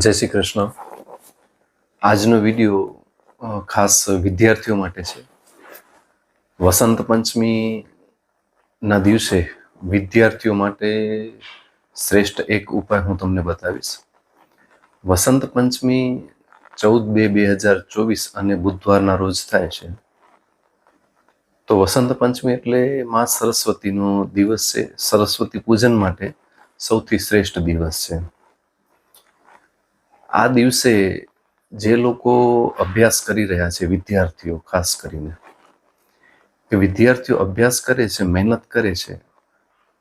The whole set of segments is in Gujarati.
જય શ્રી કૃષ્ણ. આજનો વીડિયો ખાસ વિદ્યાર્થીઓ માટે છે. વસંત પંચમીના દિવસે વિદ્યાર્થીઓ માટે શ્રેષ્ઠ એક ઉપાય હું તમને બતાવીશ. વસંત પંચમી ચૌદ બે બે હજાર ચોવીસ અને બુધવારના રોજ થાય છે. તો વસંત પંચમી એટલે મા સરસ્વતીનો દિવસ છે. સરસ્વતી પૂજન માટે સૌથી શ્રેષ્ઠ દિવસ છે. આ દિવસે જે લોકો અભ્યાસ કરી રહ્યા છે, વિદ્યાર્થીઓ ખાસ કરીને, કે વિદ્યાર્થીઓ અભ્યાસ કરે છે, મહેનત કરે છે,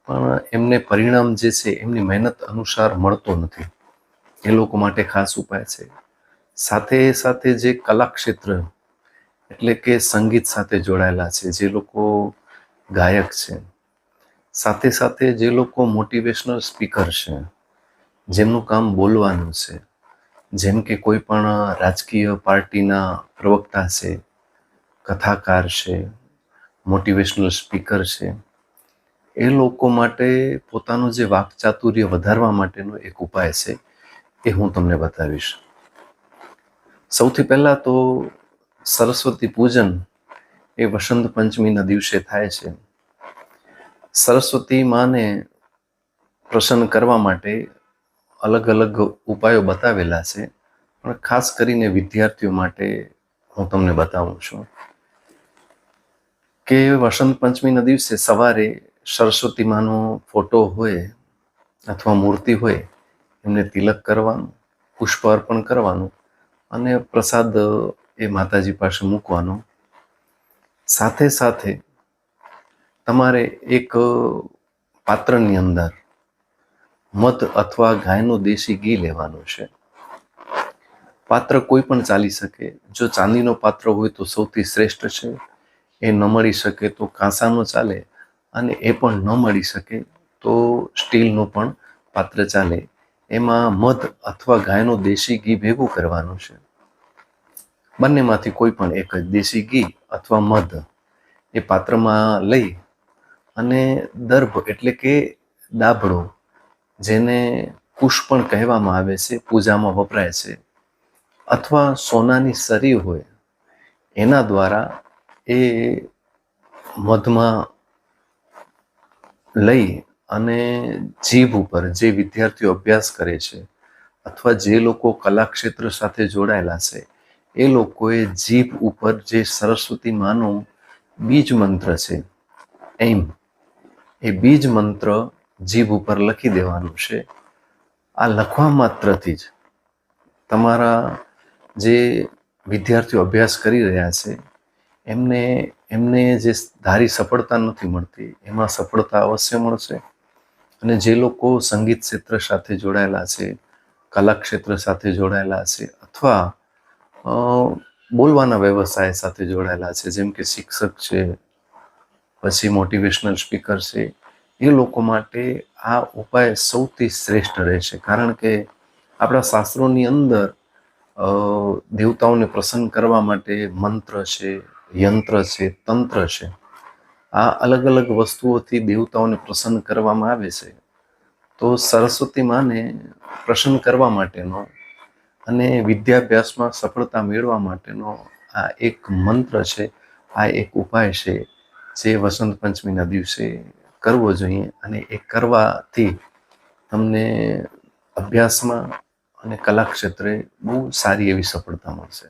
પણ એમને પરિણામ જે છે, એમની મહેનત અનુસાર મળતો નથી. એ લોકો માટે ખાસ ઉપાય છે. સાથે સાથે જે કલાક્ષેત્ર, એટલે કે સંગીત સાથે જોડાયેલા છે, જે લોકો ગાયક છે. સાથે સાથે જે લોકો મોટિવેશનલ સ્પીકર છે, જેમનું કામ બોલવાનું છે જેમ કે કોઈ પણ રાજકીય પાર્ટીના પ્રવક્તા છે, કથાકાર છે મોટિવેશનલ સ્પીકર છે, એ લોકો માટે પોતાનું જે વાકચાતુર્ય વધારવા માટેનો એક ઉપાય છે એ હું તમને બતાવીશ. સૌથી પહેલાં તો સરસ્વતી પૂજન એ વસંત પંચમીના દિવસે થાય છે. સરસ્વતી માને પ્રસન્ન કરવા માટે અલગ અલગ ઉપાયો બતાવેલા છે. પણ ખાસ કરીને વિદ્યાર્થીઓ માટે હું તમને બતાવું છું કે વસંત પંચમીના દિવસે સવારે સરસ્વતી માનો ફોટો હોય અથવા મૂર્તિ હોય, એમને તિલક કરવાનું, પુષ્પ અર્પણ કરવાનું અને પ્રસાદ એ માતાજી પાસે મૂકવાનો. સાથે સાથે તમારે એક પાત્રની અંદર મધ અથવા ગાયનું દેશી ઘી લેવાનું છે. પાત્ર કોઈ પણ ચાલી શકે. જો ચાંદીનો પાત્ર હોય તો સૌથી શ્રેષ્ઠ છે. એ ન મળી શકે તો કાંસાનો ચાલે અને એ પણ ન મળી શકે તો સ્ટીલનું પણ પાત્ર ચાલે. એમાં મધ અથવા ગાયનું દેશી ઘી ભેગું કરવાનું છે. બંનેમાંથી કોઈ પણ એક જ દેશી ઘી અથવા મધ એ પાત્રમાં લઈ અને દર્ભ એટલે કે દાબડો જેને કુશ પણ કહેવામાં આવે છે, પૂજામાં વપરાય છે, અથવા સોનાની સરી હોય, એના દ્વારા એ મધમાં લઈ અને જીભ ઉપર જે વિદ્યાર્થીઓ અભ્યાસ કરે છે, અથવા જે લોકો કલા ક્ષેત્ર સાથે જોડાયેલા છે, એ લોકોએ જીભ ઉપર જે સરસ્વતી માનું બીજ મંત્ર છે, એમ, એ બીજ મંત્ર જીભ ઉપર લખી દેવાનું છે. આ લખવા માત્રથી જ તમારા જે વિદ્યાર્થીઓ અભ્યાસ કરી રહ્યા છે, એમને એમને જે ધારી સફળતા નથી મળતી, એમાં સફળતા અવશ્ય મળશે. અને જે લોકો સંગીત ક્ષેત્ર સાથે જોડાયેલા છે, કલા ક્ષેત્ર સાથે જોડાયેલા છે, અથવા બોલવાના વ્યવસાય સાથે જોડાયેલા છે, જેમ કે શિક્ષક છે, પછી મોટિવેશનલ સ્પીકર છે એ લોકો માટે આ ઉપાય સૌથી શ્રેષ્ઠ રહેશે. કારણ કે આપણા શાસ્ત્રોની અંદર દેવતાઓને પ્રસન્ન કરવા માટે મંત્ર છે, યંત્ર છે, તંત્ર છે. આ અલગ અલગ વસ્તુઓથી દેવતાઓને પ્રસન્ન કરવામાં આવે છે. તો સરસ્વતી માને પ્રસન્ન કરવા માટેનો અને વિદ્યાભ્યાસમાં સફળતા મેળવવા માટેનો આ એક મંત્ર છે, આ એક ઉપાય છે જે વસંત પંચમીના દિવસે કરવો જોઈએ અને એ કરવાથી તમને અભ્યાસમાં અને કલા ક્ષેત્રે બહુ સારી એવી સફળતા મળશે.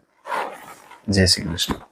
જય શ્રી કૃષ્ણ.